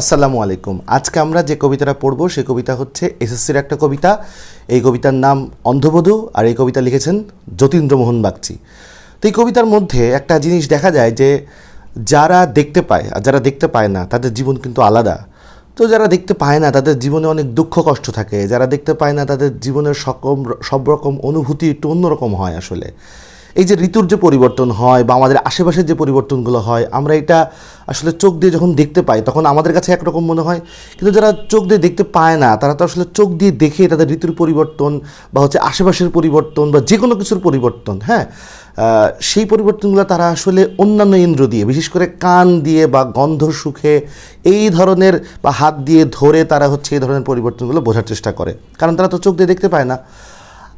আসসালামু আলাইকুম। আজকে আমরা যে কবিতাটা পড়ব, সে কবিতা হচ্ছে এসএসসির একটা কবিতা। এই কবিতার নাম অন্ধবধূ আর এই কবিতা লিখেছেন যতীন্দ্রমোহন বাগচি। তো এই কবিতার মধ্যে একটা জিনিস দেখা যায় যে যারা দেখতে পায় আর যারা দেখতে পায় না, তাদের জীবন কিন্তু আলাদা। তো যারা দেখতে পায় না, তাদের জীবনে অনেক দুঃখ কষ্ট থাকে। যারা দেখতে পায় না, তাদের জীবনের সকম, সব রকম অনুভূতি একটু অন্যরকম হয় আসলে। এই যে ঋতুর যে পরিবর্তন হয় বা আমাদের আশেপাশের যে পরিবর্তনগুলো হয়, আমরা এটা আসলে চোখ দিয়ে যখন দেখতে পাই, তখন আমাদের কাছে একরকম মনে হয়। কিন্তু যারা চোখ দিয়ে দেখতে পায় না, তারা তো আসলে চোখ দিয়ে দেখে তাদের ঋতুর পরিবর্তন বা হচ্ছে আশেপাশের পরিবর্তন বা যে কোনো কিছুর পরিবর্তন হ্যাঁ? সেই পরিবর্তনগুলো তারা আসলে অন্যান্য ইন্দ্র দিয়ে, বিশেষ করে কান দিয়ে বা গন্ধ সুখে এই ধরনের বা হাত দিয়ে ধরে তারা হচ্ছে এই ধরনের পরিবর্তনগুলো বোঝার চেষ্টা করে। কারণ তারা তো চোখ দিয়ে দেখতে পায় না।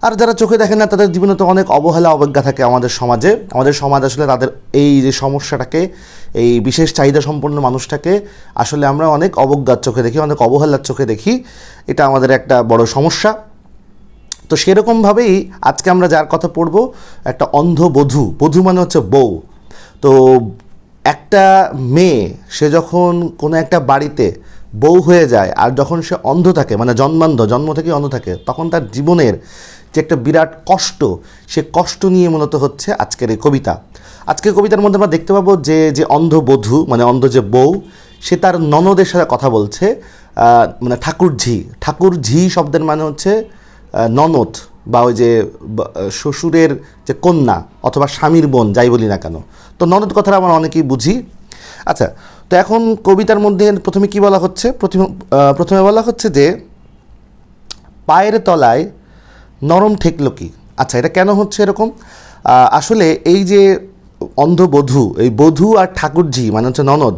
আর যারা চোখে দেখে না, তাদের জীবনে তো অনেক অবহেলা, অবজ্ঞা থাকে আমাদের সমাজে। আমাদের সমাজ আসলে তাদের এই যে সমস্যাটাকে, এই বিশেষ চাহিদা সম্পন্ন মানুষটাকে আসলে আমরা অনেক অবজ্ঞার চোখে দেখি, অনেক অবহেলার চোখে দেখি। এটা আমাদের একটা বড় সমস্যা। তো সেরকমভাবেই আজকে আমরা যার কথা পড়ব, একটা অন্ধ বধূ। বধূ মানে হচ্ছে বউ। তো একটা মেয়ে, সে যখন কোনো একটা বাড়িতে বউ হয়ে যায়, আর যখন সে অন্ধ থাকে মানে জন্মান্ধ, জন্ম থেকে অন্ধ থাকে, তখন তার জীবনের যে একটা বিরাট কষ্ট, সে কষ্ট নিয়ে মূলত হচ্ছে আজকের এই কবিতা। আজকের কবিতার মধ্যে আমরা দেখতে পাবো যে যে অন্ধ বধূ মানে অন্ধ যে বউ, সে তার ননদের সাথে কথা বলছে। মানে ঠাকুরঝি ঠাকুরঝি শব্দের মানে হচ্ছে ননদ বা ওই যে শ্বশুরের যে কন্যা অথবা স্বামীর বোন, যাই বলি না কেন। তো ননদ কথাটা আমরা অনেকেই বুঝি। আচ্ছা তো এখন কবিতার মধ্যে প্রথমে কি বলা হচ্ছে? প্রথমে প্রথমে বলা হচ্ছে যে, পায়ের তলায় নরম ঠেকলো কি? আচ্ছা এটা কেন হচ্ছে এরকম? আসলে এই যে অন্ধ বধূ এই বধূ আর ঠাকুরজি মানে হচ্ছে ননদ,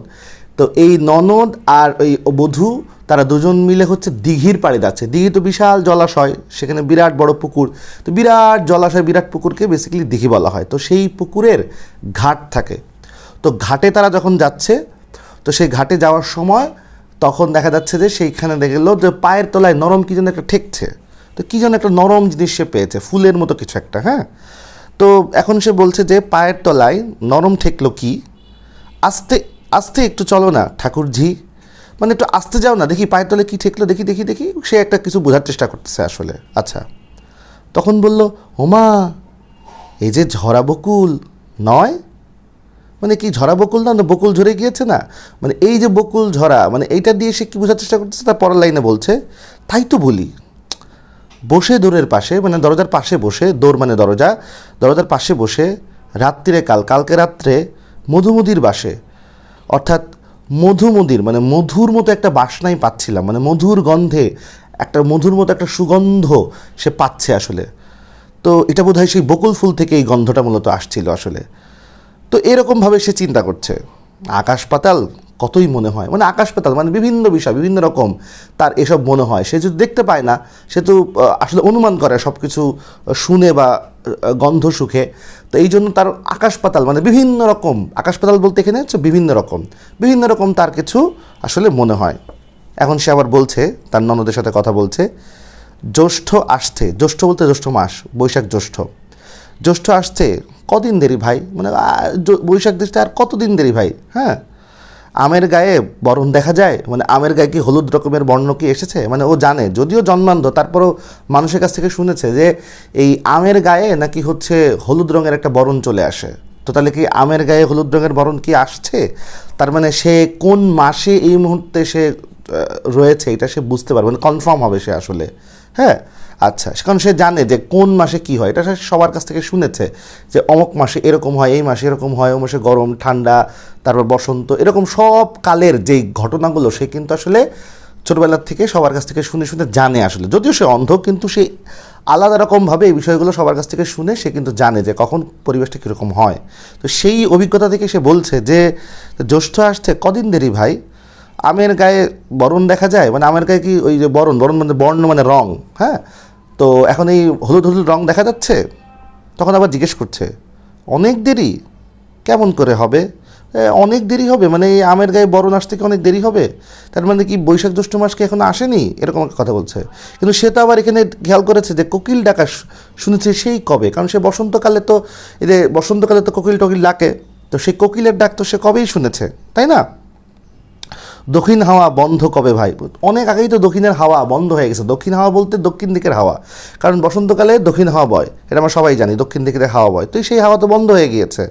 তো এই ননদ আর ওই বধূ, তারা দুজন মিলে হচ্ছে দিঘির পাড়ে যাচ্ছে। দিঘি তো বিশাল জলাশয়, সেখানে বিরাট বড় পুকুর। তো বিরাট জলাশয়, বিরাট পুকুরকে বেসিক্যালি দিঘি বলা হয়। তো সেই পুকুরের ঘাট থাকে। তো ঘাটে তারা যখন যাচ্ছে, তো সেই ঘাটে যাওয়ার সময় তখন দেখা যাচ্ছে যে সেইখানে দেখে গেলো যে পায়ের তলায় নরম কি যেন একটা ঠেকছে। তো কী যেন একটা নরম জিনিস সে পেয়েছে, ফুলের মতো কিছু একটা হ্যাঁ? তো এখন সে বলছে যে, পায়ের তলায় নরম ঠেকলো কি? আস্তে আস্তে একটু চলো না, ঠাকুরঝি। মানে একটু আস্তে যাও না, দেখি পায়ের তলায় কী ঠেকলো, দেখি দেখি দেখি। সে একটা কিছু বোঝার চেষ্টা করতেছে আসলে। আচ্ছা। তখন বলল হোমা এই যে ঝরা বকুল, নয়? মানে কি ঝরা বকুল না বকুল ঝরে গিয়েছে না? মানে এই যে বকুল ঝরা মানে এইটা দিয়ে সে কি বোঝার চেষ্টা করতেছে তার পরের লাইনে বলছে, তাই তো বলি বসে দোরের পাশে মানে দরজার পাশে বসে দোর মানে দরজা, দরজার পাশে বসে রাত্রিরে কাল, কালকে রাত্রে মধুমদির বাসে। অর্থাৎ মধুমদির মানে মধুর মতো একটা বাসনাই পাচ্ছিলাম মানে মধুর গন্ধে, একটা মধুর মতো একটা সুগন্ধ সে পাচ্ছে আসলে। তো এটা বোধ হয় সেই বকুল ফুল থেকে এই গন্ধটা মূলত আসছিল আসলে। তো এরকমভাবে সে চিন্তা করছে। আকাশ পাতাল কতই মনে হয়? মানে আকাশ পাতাল মানে বিভিন্ন বিষয়, বিভিন্ন রকম তার এসব মনে হয়। সে যদি দেখতে পায় না, সে তো আসলে অনুমান করে সব কিছু শুনে বা গন্ধ সুখে তো এই জন্য তার আকাশ পাতাল মানে বিভিন্ন রকম, আকাশ পাতাল বলতে এখানে হচ্ছে বিভিন্ন রকম। বিভিন্ন রকম তার কিছু আসলে মনে হয়। এখন সে আবার বলছে, তার ননদের সাথে কথা বলছে, জ্যৈষ্ঠ আসছে। জ্যৈষ্ঠ বলতে জ্যৈষ্ঠ মাস, বৈশাখ জ্যৈষ্ঠ। জ্যৈষ্ঠ আসছে, কদিন দেরি ভাই? মানে বৈশাখ দেশটা আর কতদিন দেরি ভাই? হ্যাঁ? আমের গায়ে বরণ দেখা যায়? মানে আমের গায়ে কি হলুদ রকমের বর্ণ কি এসেছে? মানে ও জানে, যদিও জন্মান্ধ, তারপরও মানুষের কাছ থেকে শুনেছে যে এই আমের গায়ে নাকি হচ্ছে হলুদ রঙের একটা বরণ চলে আসে। তো তাহলে কি আমের গায়ে হলুদ রঙের বরণ কি আসছে? তার মানে সে কোন মাসে এই মুহূর্তে সে রয়েছে, এটা সে বুঝতে পারবে মানে কনফার্ম হবে সে আসলে। হ্যাঁ? আচ্ছা কারণ সে জানে যে কোন মাসে কি হয়। এটা সে সবার কাছ থেকে শুনেছে যে অমুক মাসে এরকম হয়, এই মাসে এরকম হয়, ও মাসে গরম, ঠান্ডা, তারপর বসন্ত, এরকম সব কালের যেই ঘটনাগুলো সে কিন্তু আসলে ছোটোবেলার থেকে সবার কাছ থেকে শুনে শুনে জানে আসলে। যদিও সে অন্ধ, কিন্তু সে আলাদা রকমভাবে এই বিষয়গুলো সবার কাছ থেকে শুনে সে কিন্তু জানে যে কখন পরিবেশটা কীরকম হয়। তো সেই অভিজ্ঞতা থেকে সে বলছে যে, জ্যৈষ্ঠ আসছে, কদিন দেরি ভাই? আমের গায়ে বরণ দেখা যায়? মানে আমের গায়ে কি ওই যে বরণ বরণ মানে বর্ণ মানে রং হ্যাঁ? তো এখন এই হলুদ হলুদ রং দেখা যাচ্ছে? তখন আবার জিজ্ঞেস করছে, অনেক দেরি? কেমন করে হবে? অনেক দেরি হবে? মানে এই আমের গায়ে বরণ আসতে কি অনেক দেরি হবে? তার মানে কি বৈশাখ জ্যৈষ্ঠ মাসকে এখন আসেনি? এরকম একটা কথা বলছে। কিন্তু সে তো আবার এখানে খেয়াল করেছে যে কোকিল ডাকা শুনেছে সেই কবে? কারণ সে বসন্তকালে তো, এই যে বসন্তকালে তো কোকিল টকিল ডাকে। তো সেই কোকিলের ডাক তো সে কবেই শুনেছে, তাই না? দক্ষিণ হাওয়া বন্ধ কবে ভাই? অনেক আগেই তো দক্ষিণের হাওয়া বন্ধ হয়ে গেছে। দক্ষিণ হাওয়া বলতে দক্ষিণ দিকের হাওয়া। কারণ বসন্তকালে দক্ষিণ হাওয়া বয়। এটা আমরা সবাই জানি, দক্ষিণ দিকের হাওয়া বয়। তো সেই হাওয়া তো বন্ধ হয়ে গিয়েছে।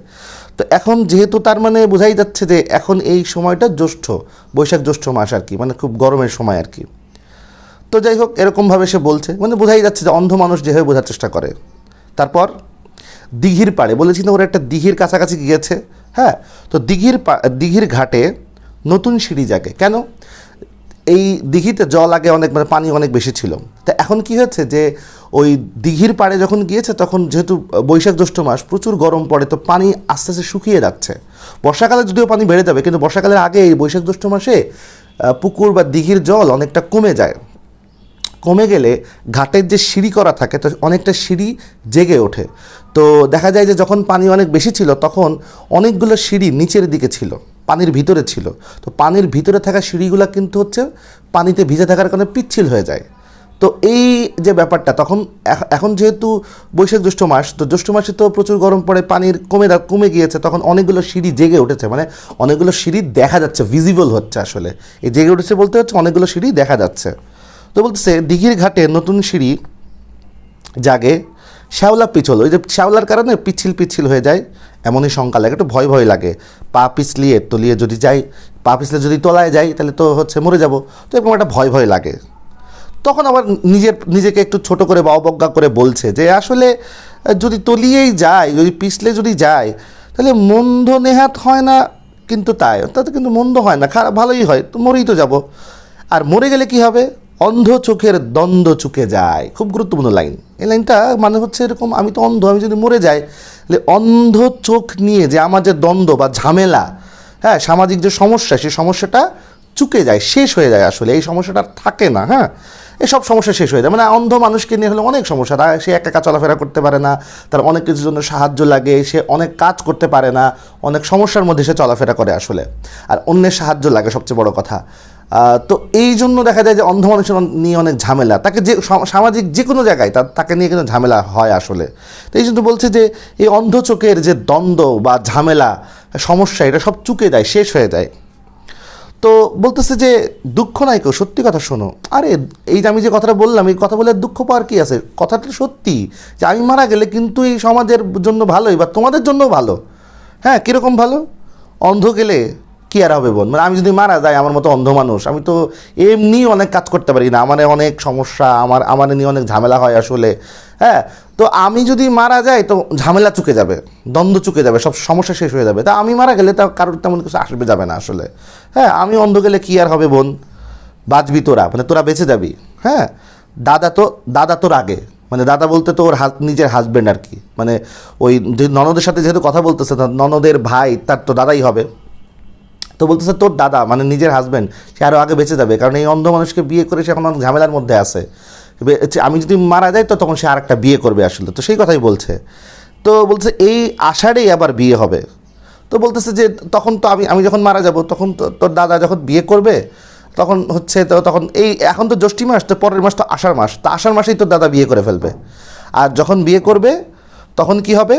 তো এখন যেহেতু তার মানে বোঝাই যাচ্ছে যে এখন এই সময়টা জ্যৈষ্ঠ, বৈশাখ জ্যৈষ্ঠ মাস আর কি মানে খুব গরমের সময় আর কি। তো যাই হোক, এরকমভাবে সে বলছে। মানে বোঝাই যাচ্ছে যে অন্ধ মানুষ যেভাবে বোঝার চেষ্টা করে। তারপর দিঘির পাড়ে, বলেছি না ওরা একটা দিঘির কাছাকাছি গিয়েছে। হ্যাঁ তো দিঘির দিঘির ঘাটে নতুন সিঁড়ি জাগে কেন? এই দিঘিতে জল আগে অনেক মানে পানি অনেক বেশি ছিল। তা এখন কি হচ্ছে যে ওই দিঘির পাড়ে যখন গিয়েছে, তখন যেহেতু বৈশাখ জ্যৈষ্ঠ মাস, প্রচুর গরম পড়ে, তো পানি আস্তে আস্তে শুকিয়ে যাচ্ছে। বর্ষাকালে যদিও পানি বেড়ে যাবে, কিন্তু বর্ষাকালের আগে এই বৈশাখ জ্যৈষ্ঠ মাসে পুকুর বা দিঘির জল অনেকটা কমে যায়। কমে গেলে ঘাটের যে সিঁড়ি করা থাকে, তো অনেকটা সিঁড়ি জেগে ওঠে। তো দেখা যায় যে যখন পানি অনেক বেশি ছিল, তখন অনেকগুলো সিঁড়ি নিচের দিকে ছিল। পানির ভিতরে ছিল। তো পানির ভিতরে থাকা সিঁড়িগুলো কিন্তু হচ্ছে পানিতে ভিজে থাকার কারণে পিচ্ছিল হয়ে যায়। তো এই যে ব্যাপারটা, তখন এখন যেহেতু বৈশাখ জ্যৈষ্ঠ মাস, তো জ্যৈষ্ঠ মাসে তো প্রচুর গরম পড়ে, পানির কমে কমে গিয়েছে, তখন অনেকগুলো সিঁড়ি জেগে উঠেছে। মানে অনেকগুলো সিঁড়ি দেখা যাচ্ছে ভিজিবল হচ্ছে আসলে। এই জেগে উঠেছে বলতে হচ্ছে অনেকগুলো সিঁড়ি দেখা যাচ্ছে। তো বলতেছে, দিঘির ঘাটে নতুন সিঁড়ি জাগে, শ্যাওলা পিছল। ওই যে শ্যাওলার কারণে পিচ্ছিল পিচ্ছিল হয়ে যায়। এমনই শঙ্কা লাগে, একটু ভয় ভয় লাগে। পা পিছলিয়ে তলিয়ে যদি যাই পা পিছলে যদি তলায় যাই, তাহলে তো হচ্ছে মরে যাব। তো এরকম একটা ভয় ভয় লাগে। তখন আবার নিজের, নিজেকে একটু ছোট করে বা অবজ্ঞা করে বলছে যে, আসলে যদি তলিয়েই যায় যদি পিছলে যদি যায় তাহলে মন্দ নেহাত হয় না কিন্তু তাই। তাতে কিন্তু মন্দ হয় না, খারাপ ভালোই হয়, তো মরেই তো যাব। আর মরে গেলে কি হবে? অন্ধ চোখের দ্বন্দ্ব চুকে যায়। খুব গুরুত্বপূর্ণ লাইন। এই লাইনটা মানে হচ্ছে এরকম, আমি তো অন্ধ, আমি যদি মরে যাই, তাহলে অন্ধ চোখ নিয়ে যে আমার যে দ্বন্দ্ব বা ঝামেলা হ্যাঁ সামাজিক যে সমস্যা, সেই সমস্যাটা চুকে যায়, শেষ হয়ে যায় আসলে। এই সমস্যাটা থাকে না হ্যাঁ? এসব সমস্যা শেষ হয়ে যায়। মানে অন্ধ মানুষকে নিয়ে হলে অনেক সমস্যা। তার সে একা একা চলাফেরা করতে পারে না, তার অনেক কিছুর জন্য সাহায্য লাগে, সে অনেক কাজ করতে পারে না, অনেক সমস্যার মধ্যে সে চলাফেরা করে আসলে। আর অন্যের সাহায্য লাগে সবচেয়ে বড় কথা। তো এই জন্য দেখা যায় যে অন্ধ মানুষের নিয়ে অনেক ঝামেলা। তাকে যে সামাজিক যে কোনো জায়গায় তাকে নিয়ে কিন্তু ঝামেলা হয় আসলে। তো এই জন্য বলছে যে এই অন্ধ চোখের যে দ্বন্দ্ব বা ঝামেলা, সমস্যা, এটা সব চুকে যায়, শেষ হয়ে যায়। তো বলতেছে যে দুঃখ নাই কেউ, সত্যি কথা শোনো। আরে, এই যে আমি যে কথাটা বললাম, এই কথা বলে দুঃখ পাওয়ার কী আছে? কথাটা সত্যি যে আমি মারা গেলে কিন্তু এই সমাজের জন্য ভালোই বা তোমাদের জন্য ভালো। হ্যাঁ কীরকম ভালো? অন্ধ গেলে কি আর হবে বোন মানে আমি যদি মারা যাই, আমার মতো অন্ধ মানুষ, আমি তো এমনি অনেক কাজ করতে পারি না। আমার অনেক সমস্যা, আমার আমার নিয়ে অনেক ঝামেলা হয় আসলে। হ্যাঁ? তো আমি যদি মারা যাই, তো ঝামেলা চুকে যাবে, দ্বন্দ্ব চুকে যাবে, সব সমস্যা শেষ হয়ে যাবে। তা আমি মারা গেলে তা কারোর তেমন কিছু আসবে, যাবে না আসলে। হ্যাঁ? আমি অন্ধ গেলে কি আর হবে বোন? বাঁচবি তোরা মানে তোরা বেঁচে যাবি। হ্যাঁ? দাদা তো, দাদা তোর আগে। মানে দাদা বলতে তো ওর নিজের হাজব্যান্ড আর কি। মানে ওই ননদের সাথে যেহেতু কথা বলতেছে ননদের ভাই, তার তো দাদাই হবে। তো বলতেছে তোর দাদা মানে নিজের হাজব্যান্ড সে আরও আগে বেঁচে যাবে। কারণ এই অন্ধ মানুষকে বিয়ে করে সে এখন অনেক ঝামেলার মধ্যে আছে। আমি যদি মারা যাই তো তখন সে আর একটা বিয়ে করবে আসলে। তো সেই কথাই বলছে। তো বলছে, এই আষাঢ়েই আবার বিয়ে হবে। তো বলতেছে যে, তখন তো আমি আমি যখন মারা যাব, তখন তো তোর দাদা যখন বিয়ে করবে, তখন হচ্ছে তো তখন এই, এখন তো জ্যৈষ্ঠী মাস, তো পরের মাস তো আষাঢ় মাস। তো আষাঢ় মাসেই তোর দাদা বিয়ে করে ফেলবে। আর যখন বিয়ে করবে, তখন কি হবে?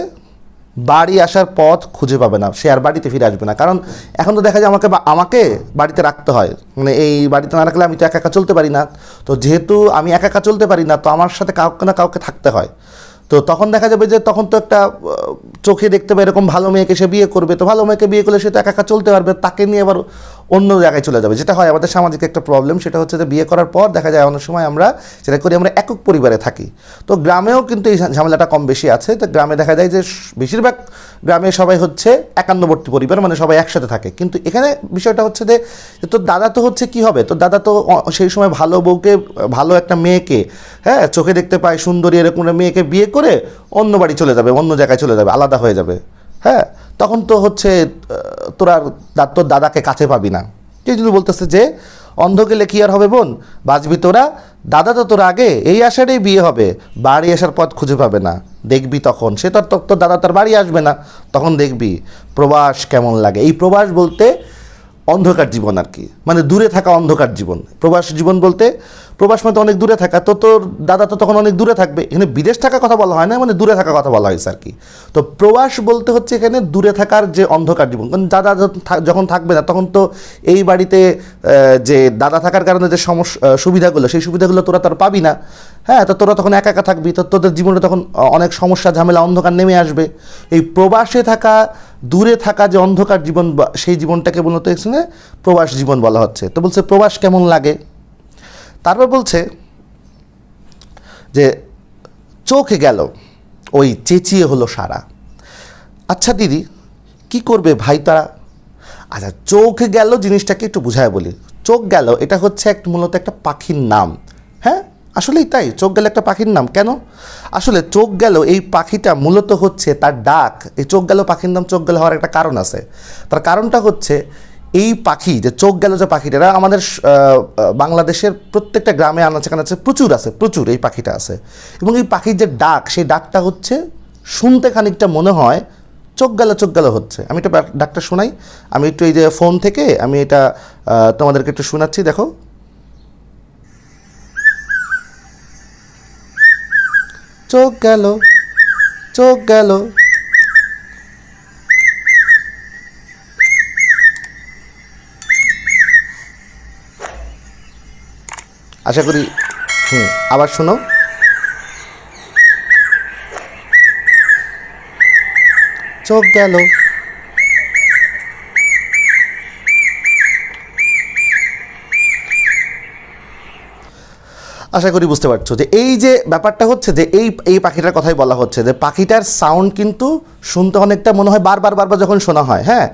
বাড়ি আসার পথ খুঁজে পাবে না, সে আর বাড়িতে ফিরে আসবে না। কারণ এখন তো দেখা যায় আমাকে আমাকে বাড়িতে রাখতে হয়। মানে এই বাড়িতে না রাখলে আমি তো একা একা চলতে পারি না। তো যেহেতু আমি একা একা চলতে পারি না, তো আমার সাথে কাউকে না কাউকে থাকতে হয়। তো তখন দেখা যাবে যে তখন তো একটা চোখে দেখতে পাবে এরকম ভালো মেয়েকে সে বিয়ে করবে। তো ভালো মেয়েকে বিয়ে করলে সে তো একা একা চলতে পারবে, তাকে নিয়ে আবার অন্য জায়গায় চলে যাবে। যেটা হয়, আমাদের সামাজিক একটা প্রবলেম সেটা হচ্ছে যে বিয়ে করার পর দেখা যায় অনেক সময় আমরা যেটা করি, আমরা একক পরিবারে থাকি। তো গ্রামেও কিন্তু এই ঝামেলাটা কম বেশি আছে। তো গ্রামে দেখা যায় যে বেশিরভাগ গ্রামে সবাই হচ্ছে একান্নবর্তী পরিবার মানে সবাই একসাথে থাকে। কিন্তু এখানে বিষয়টা হচ্ছে যে তোর দাদা তো হচ্ছে কি হবে? তোর দাদা তো সেই সময় ভালো বউকে, ভালো একটা মেয়েকে হ্যাঁ চোখে দেখতে পায়, সুন্দরী এরকম মেয়েকে বিয়ে করে অন্য বাড়ি চলে যাবে, অন্য জায়গায় চলে যাবে, আলাদা হয়ে যাবে। হ্যাঁ তখন তো হচ্ছে তোর আর তোর দাদাকে কাছে পাবি না। জন্য বলতেছে যে অন্ধ গেলে কি আর হবে বোন, বাঁচবি তোরা, দাদা তো তোর আগে, এই আসারেই বিয়ে হবে, বাড়ি আসার পথ খুঁজে পাবে না। দেখবি তখন, সে তোর তোর দাদা তার বাড়ি আসবে না, তখন দেখবি প্রবাস কেমন লাগে। এই প্রবাস বলতে অন্ধকার জীবন আর কি মানে দূরে থাকা অন্ধকার জীবন। প্রবাস জীবন বলতে প্রবাস মানে অনেক দূরে থাকা, তো তোর দাদা তো তখন অনেক দূরে থাকবে। এখানে বিদেশ থাকার কথা বলা হয় না মানে দূরে থাকার কথা বলা হয়েছে আর কি। তো প্রবাস বলতে হচ্ছে এখানে দূরে থাকার যে অন্ধকার জীবন। কারণ দাদা যখন থাকবে না, তখন তো এই বাড়িতে যে দাদা থাকার কারণে যে সমস্যা সুবিধাগুলো, সেই সুবিধাগুলো তোরা তার পাবি না। হ্যাঁ তো তোরা তখন একা একা থাকবি, তো তোদের জীবনে তখন অনেক সমস্যা, ঝামেলা, অন্ধকার নেমে আসবে। এই প্রবাসে থাকা, দূরে থাকা যে অন্ধকার জীবন সেই জীবনটাকে মূলত এখানে প্রবাস জীবন বলা হচ্ছে। তো বলছে, প্রবাস কেমন লাগে? তারপর বলছে যে চোখ গেল, ওই চেঁচিয়ে হলো সারা। আচ্ছা দিদি, কি করবে ভাই তারা? আচ্ছা চোখ গেল জিনিসটাকে একটু বুঝায় বলি। চোখ গেল, এটা হচ্ছে একটা মূলত একটা পাখির নাম। হ্যাঁ আসলেই তাই, চোখ গেল একটা পাখির নাম। কেন? আসলে চোখ গেল, এই পাখিটা মূলত হচ্ছে তার ডাক। এই চোখ গেল পাখির নাম, চোখ গেল হওয়ার একটা কারণ আছে। তার কারণটা হচ্ছে এই পাখি, যে চোখ গেল যে পাখিটা, এরা আমাদের বাংলাদেশের প্রত্যেকটা গ্রামে আনাচে কানাচে প্রচুর আছে, প্রচুর এই পাখিটা আছে। এবং এই পাখির যে ডাক, সেই ডাকটা হচ্ছে, শুনতে খানিকটা মনে হয়, চোখ গেল চোখ গেল হচ্ছে। আমি এটা ডাক- ডাকটা শোনাই। আমি একটু এই যে ফোন থেকে, আমি এটা তোমাদেরকে একটু শোনাচ্ছি, দেখো। চোখ গেল চোখ গেল আশা করি হুম। আবার শোনো। চোখ গেল। আশা করি বুঝতে পারছ যে এই যে ব্যাপারটা হচ্ছে যে এই এই পাখিটার কথাই বলা হচ্ছে যে পাখিটার সাউন্ড কিন্তু শুনতে অনেকটা মনে হয় বারবার বারবার যখন শোনা হয় হ্যাঁ?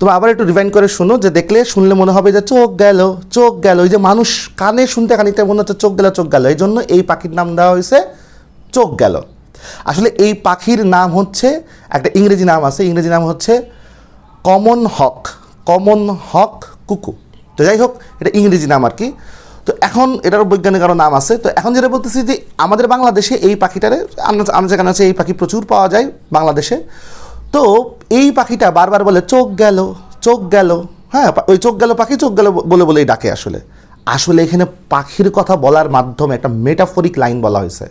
তুমি আবার একটু রিভাইন্ড করে শুনো, যে দেখলে শুনলে মনে হবে যে চোখ গেল চোখ গেল। এই যে মানুষ কানে শুনতে খানিকটা মনে হচ্ছে চোখ গেল চোখ গেল। এই জন্য এই পাখির নাম দেওয়া হয়েছে চোখ গেল। আসলে এই পাখির নাম হচ্ছে, একটা ইংরেজি নাম আছে, ইংরেজি নাম হচ্ছে কমন হক কমন হক কুকু তো যাই হোক, এটা ইংরেজি নাম আর কি। তো এখন এটারও বৈজ্ঞানিক আরও নাম আছে। তো এখন যেটা বলতেছি যে আমাদের বাংলাদেশে এই পাখিটারে আমরা যেখানে আছে, এই পাখি প্রচুর পাওয়া যায় বাংলাদেশে। তো এই পাখিটা বারবার বলে, চোখ গেল চোখ গেল। হ্যাঁ ওই চোখ গেল পাখি চোখ গেল বলে, বলেই ডাকে আসলে। আসলে এখানে পাখির কথা বলার মাধ্যমে একটা মেটাফরিক লাইন বলা হয়েছে।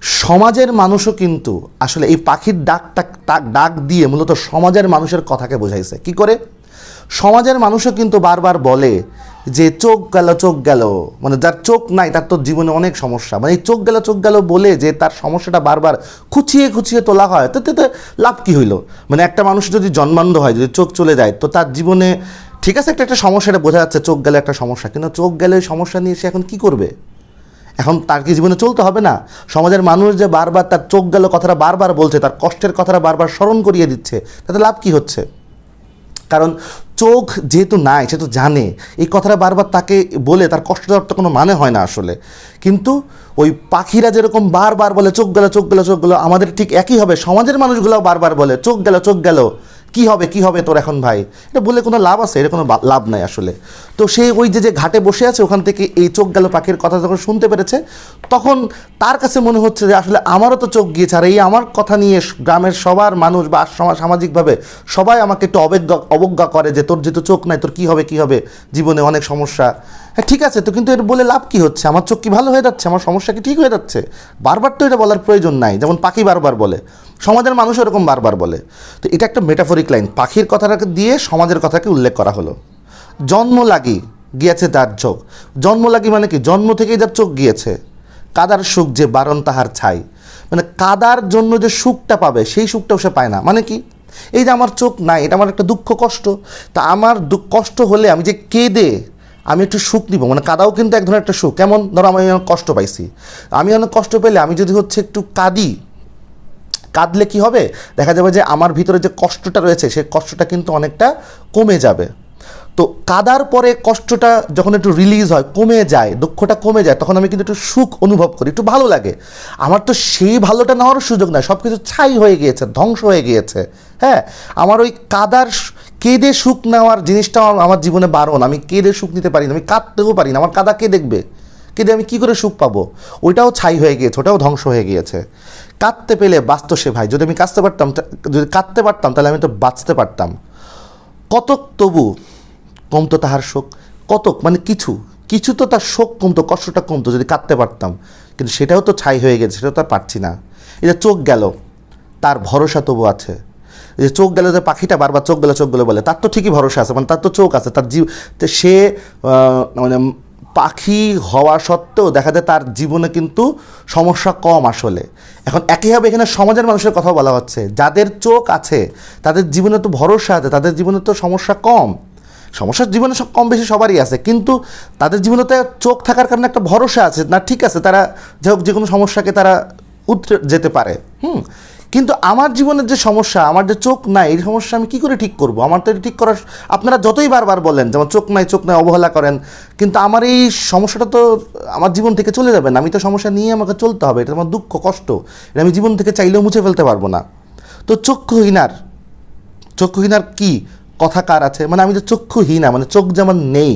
সমাজের মানুষও কিন্তু আসলে এই পাখির ডাকটা ডাক- ডাক দিয়ে মূলত সমাজের মানুষের কথাকে বোঝাইছে। কি করে? সমাজের মানুষও কিন্তু বারবার বলে যে চোখ গেল চোখ গেল। মানে যার চোখ নাই, তার তো জীবনে অনেক সমস্যা। মানে এই চোখ গেল চোখ গেল বলে যে তার সমস্যাটা বারবার খুঁচিয়ে খুঁচিয়ে তোলা হয়, তো তাতে লাভ কি হইল? মানে একটা মানুষ যদি জন্মান্ধ হয়, যদি চোখ চলে যায়, তো তার জীবনে ঠিক আছে, একটা একটা সমস্যাটা বোঝা যাচ্ছে, চোখ গেলে একটা সমস্যা। কিন্তু চোখ গেলে সমস্যা নিয়ে সে এখন কি করবে? এখন তার কি জীবনে চলতে হবে না? সমাজের মানুষ যে বারবার তার চোখ গেল কথাটা বারবার বলছে, তার কষ্টের কথাটা বারবার স্মরণ করিয়ে দিচ্ছে, তাতে লাভ কি হচ্ছে? কারণ চোখ যেহেতু নাই, সে তো জানে। এই কথাটা বারবার তাকে বলে তার কষ্ট দেওয়ার তো কোনো মানে হয় না আসলে। কিন্তু ওই পাখিরা যেরকম বারবার বলে, চোখ গেল চোখ গেল চোখ গেল, আমাদের ঠিক একই হবে। সমাজের মানুষগুলোও বারবার বলে, চোখ গেল চোখ গেল। কি হবে কি হবে তোর এখন ভাই? এটা বলে কোনো লাভ আছে? এটা কোনো লাভ নাই আসলে। তো সে ওই যে যে ঘাটে বসে আছে, ওখান থেকে এই চোখ গেল পাখির কথা যখন শুনতে পেরেছে, তখন তার কাছে মনে হচ্ছে যে, আসলে আমারও তো চোখ গিয়েছে। আর এই আমার কথা নিয়ে গ্রামের সবার মানুষ বা সমা- সামাজিকভাবে সবাই আমাকে একটু অবজ্ঞা অবজ্ঞা করে যে, তোর যেহেতু চোখ নাই, তোর কি হবে কি হবে? জীবনে অনেক সমস্যা। হ্যাঁ ঠিক আছে, তো কিন্তু এটা বলে লাভ কি হচ্ছে? আমার চোখ কি ভালো হয়ে যাচ্ছে? আমার সমস্যা কি ঠিক হয়ে যাচ্ছে? বারবার তো এটা বলার প্রয়োজন নাই, যেমন পাখি বারবার বলে। সমাজের মানুষ এরকম বারবার বলে। তো এটা একটা মেটাফরিক লাইন পাখির কথাটাকে দিয়ে সমাজের কথাকে উল্লেখ করা হলো। জন্ম লাগি গিয়েছে তার চোখ। জন্ম লাগি মানে কি? জন্ম থেকেই যার চোখ গিয়েছে। কাদার সুখ যে বারণ তাহার ছাই। মানে কাদার জন্য যে সুখটা পাবে, সেই সুখটাও সে পায় না। মানে কি? এই যে আমার চোখ নাই, এটা আমার একটা দুঃখ কষ্ট। তা আমার কষ্ট হলে আমি যে কেঁদে আমি একটু সুখ নিব। মানে কাদাও কিন্তু এক ধরনের একটা সুখ। কেমন? ধরো আমি অনেক কষ্ট পাইছি। আমি অনেক কষ্ট পেলে আমি যদি হচ্ছে একটু কাঁদি, কাঁদলে কি হবে? দেখা যাবে যে আমার ভিতরে যে কষ্টটা রয়েছে সেই কষ্টটা কিন্তু অনেকটা কমে যাবে। তো কাদার পরে কষ্টটা যখন একটু রিলিজ হয়, কমে যায়, দুঃখটা কমে যায়, তখন আমি কিন্তু একটু সুখ অনুভব করি। একটু ভালো লাগে। আমার তো সেই ভালোটা নেওয়ারও সুযোগ নাই। সব কিছু ছাই হয়ে গিয়েছে, ধ্বংস হয়ে গিয়েছে। হ্যাঁ? আমার ওই কাদার কেঁদে সুখ নেওয়ার জিনিসটা আমার- জীবনে বারণ। আমি কেঁদে সুখ নিতে পারি না, আমি কাঁদতেও পারি না। আমার কাদা কে দেখবে? কিন্তু আমি কি করে সুখ পাবো? ওইটাও ছাই হয়ে গিয়েছে, ওটাও ধ্বংস হয়ে গিয়েছে। কাঁদতে পেলে বাঁচত সে ভাই। যদি আমি কাঁদতে পারতাম যদি কাঁদতে পারতাম, তাহলে আমি তো বাঁচতে পারতাম। কতক তবু কমতো তাহার শোক। কতক মানে কিছু। কিছু তো তার শোক কমতো, কষ্টটা কমতো যদি কাঁদতে পারতাম। কিন্তু সেটাও তো ছাই হয়ে গেছে, সেটাও তো পারছি না। এটা চোখ গেল, তার ভরসা তবু আছে। যে চোখ গেলে যে পাখিটা বারবার চোখ গেলে চোখ গেলে বলে, তার তো ঠিকই ভরসা আছে মানে তার তো চোখ আছে, তার জীব সে মানে পাখি হওয়া সত্ত্বেও দেখা যায় তার জীবনে কিন্তু সমস্যা কম আসলে। এখন একইভাবে এখানে সমাজের মানুষের কথা বলা হচ্ছে, যাদের চোখ আছে, তাদের জীবনে তো ভরসা আছে, তাদের জীবনে তো সমস্যা কম। সমস্যার জীবনে সব কম বেশি সবারই আছে, কিন্তু তাদের জীবনে তো চোখ থাকার কারণে একটা ভরসা আছে, না ঠিক আছে, তারা যাই হোক যে কোনো সমস্যাকে তারা উতরে যেতে পারে। হুম? কিন্তু আমার জীবনের যে সমস্যা, আমার যে চোখ নাই, এই সমস্যা আমি কী করে ঠিক করব? আমার তো ঠিক করার আপনারা যতই বারবার বলেন যেমন চোখ নাই চোখ নাই, অবহেলা করেন, কিন্তু আমার এই সমস্যাটা তো আমার জীবন থেকে চলে যাবে না। আমি তো সমস্যা নিয়ে আমাকে চলতে হবে, এটা আমার দুঃখ, কষ্ট। এটা আমি জীবন থেকে চাইলেও মুছে ফেলতে পারব না। তো চক্ষুহীনার চক্ষুহীনার কি কথা কার আছে? মানে আমি যে চক্ষুহীনা মানে চোখ যেমন নেই,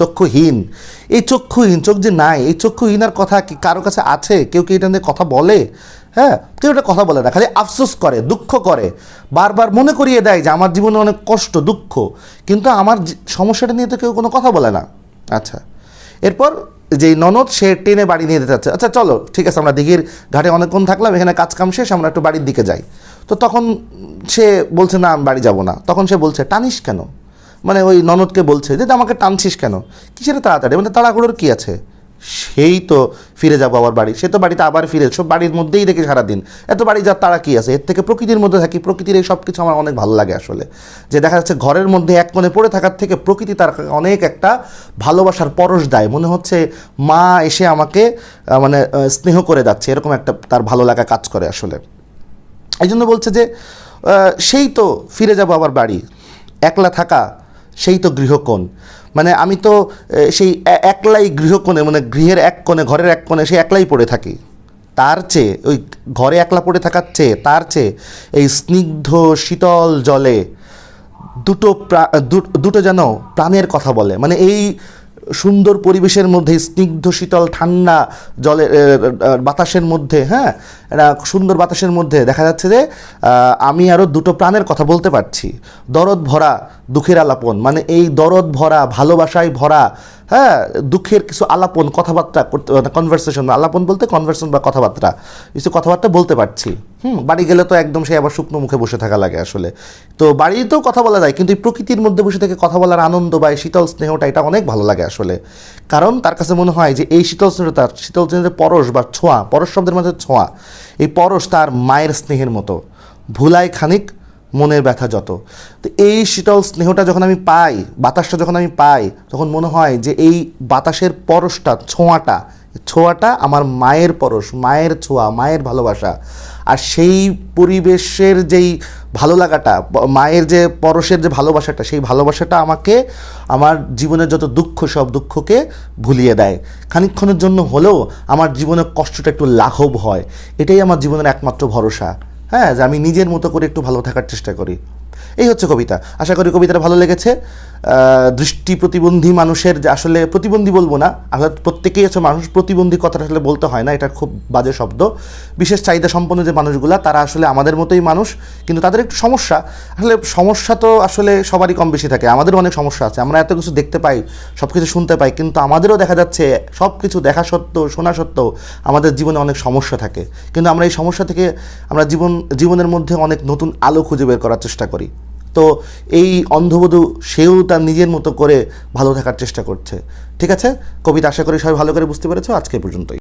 চক্ষুহীন। এই চক্ষুহীন, চোখ যে নাই, এই চক্ষুহীনার কথা কি কারও কাছে আছে? কেউ কি এটা নিয়ে কথা বলে? হ্যাঁ কেউ এটা কথা বলে না, খালি আফসোস করে, দুঃখ করে। বারবার মনে করিয়ে দেয় যে আমার জীবনে অনেক কষ্ট, দুঃখ। কিন্তু আমার যে- সমস্যাটা নিয়ে তো কেউ কোনো কথা বলে না। আচ্ছা। এরপর যেই ননদ, সে টেনে বাড়ি নিয়ে যেতে চাচ্ছে। আচ্ছা চলো, ঠিক আছে, আমরা দিঘির ঘাটে অনেকক্ষণ থাকলাম, এখানে কাজ কাম শেষ, আমরা একটু বাড়ির দিকে যাই। তো তখন সে বলছে, না, আমি বাড়ি যাব না। তখন সে বলছে, টানিস কেন? মানে ওই ননদকে বলছে যে আমাকে টানছিস কেন? কিসের তাড়াতাড়ি? মানে তাড়াহুড়োর কী আছে? সেই তো ফিরে যাব আবার বাড়ি। সে তো বাড়িতে আবার ফিরে সব বাড়ির মধ্যেই দেখি সারাদিন। এত বাড়ি যার তারা কী আছে? এর থেকে প্রকৃতির মধ্যে থাকি, প্রকৃতির এই সব কিছু আমার অনেক ভালো লাগে আসলে। যে দেখা যাচ্ছে ঘরের মধ্যে এক কোণে পড়ে থাকার থেকে প্রকৃতি তার অনেক একটা ভালোবাসার পরশ দেয়। মনে হচ্ছে মা এসে আমাকে মানে স্নেহ করে যাচ্ছে। এরকম একটা তার ভালো লাগা কাজ করে আসলে। এই জন্য বলছে যে সেই তো ফিরে যাব আবার বাড়ি। একলা থাকা, সেই তো গৃহকোণ। মানে আমি তো সেই একলাই গৃহকোণে মানে গৃহের এক কোণে, ঘরের এক কোণে সে একলাই পড়ে থাকি। তার চেয়ে, ওই ঘরে একলা পড়ে থাকার চেয়ে, তার চেয়ে এই স্নিগ্ধ, শীতল জলে দুটো দুটো যেন প্রাণের কথা বলে। মানে এই সুন্দর পরিবেশের মধ্যে স্নিগ্ধ শীতল ঠান্ডা জলে এ, এ, বাতাসের মধ্যে হ্যাঁ? সুন্দর বাতাসের মধ্যে দেখা যাচ্ছে যে আমি আরও দুটো প্রাণের কথা বলতে পারছি। দরদ ভরা দুঃখের আলাপন। মানে এই দরদ ভরা ভালোবাসায় ভরা হ্যাঁ দুঃখের কিছু আলাপন, কথাবার্তা করতে কনভারসেশন আলাপন বলতে কনভারসেশন বা কথাবার্তা। কিছু কথাবার্তা বলতে পারছি। হুম, বাড়ি গেলে তো একদম সে আবার শুকনো মুখে বসে থাকা লাগে আসলে। তো বাড়িতেও কথা বলা যায়, কিন্তু এই প্রকৃতির মধ্যে বসে থেকে কথা বলার আনন্দ বা শীতল স্নেহটা, এটা অনেক ভালো লাগে আসলে। কারণ তার কাছে মনে হয় যে এই শীতল স্নেহটা শীতল স্নেহের পরশ বা ছোঁয়া, পরশ শব্দের মধ্যে ছোঁয়া, এই পরশ তার মায়ের স্নেহের মতো। ভুলায় খানিক মনের ব্যথা যত। তো এই শীতল স্নেহটা যখন আমি পাই, বাতাসটা যখন আমি পাই, তখন মনে হয় যে এই বাতাসের পরশটা, ছোঁয়াটা ছোঁয়াটা আমার মায়ের পরশ, মায়ের ছোঁয়া, মায়ের ভালোবাসা। আর সেই পরিবেশের যেই ভালো লাগাটা মায়ের যে পরশের যে ভালোবাসাটা, সেই ভালোবাসাটা আমাকে, আমার জীবনের যত দুঃখ, সব দুঃখকে ভুলিয়ে দেয়। খানিকক্ষণের জন্য হলেও আমার জীবনের কষ্টটা একটু লাঘব হয়। এটাই আমার জীবনের একমাত্র ভরসা। হ্যাঁ যে আমি নিজের মতো করে একটু ভালো থাকার চেষ্টা করি। এই হচ্ছে কবিতা। আশা করি কবিতাটা ভালো লেগেছে। দৃষ্টি প্রতিবন্ধী মানুষের যে আসলে প্রতিবন্ধী বলব না আসলে প্রত্যেকেই হচ্ছে মানুষ প্রতিবন্ধী কথাটা আসলে বলতে হয় না, এটা খুব বাজে শব্দ। বিশেষ চাহিদা সম্পন্ন যে মানুষগুলা, তারা আসলে আমাদের মতোই মানুষ, কিন্তু তাদের একটু সমস্যা। আসলে সমস্যা তো আসলে সবারই কম বেশি থাকে, আমাদেরও অনেক সমস্যা আছে, আমরা এত কিছু দেখতে পাই সব কিছু শুনতে পাই, কিন্তু আমাদেরও দেখা যাচ্ছে সব কিছু দেখা সত্ত্বেও, শোনা সত্ত্বেও আমাদের জীবনে অনেক সমস্যা থাকে। কিন্তু আমরা এই সমস্যা থেকে আমরা জীবন, জীবনের মধ্যে অনেক নতুন আলো খুঁজে বের করার চেষ্টা করি। তো এই অন্ধবধূ সেও তার নিজের মতো করে ভালো থাকার চেষ্টা করছে। ঠিক আছে? কবিতা, আশা করি সবাই ভালো করে বুঝতে পেরেছ। আজকে পর্যন্তই।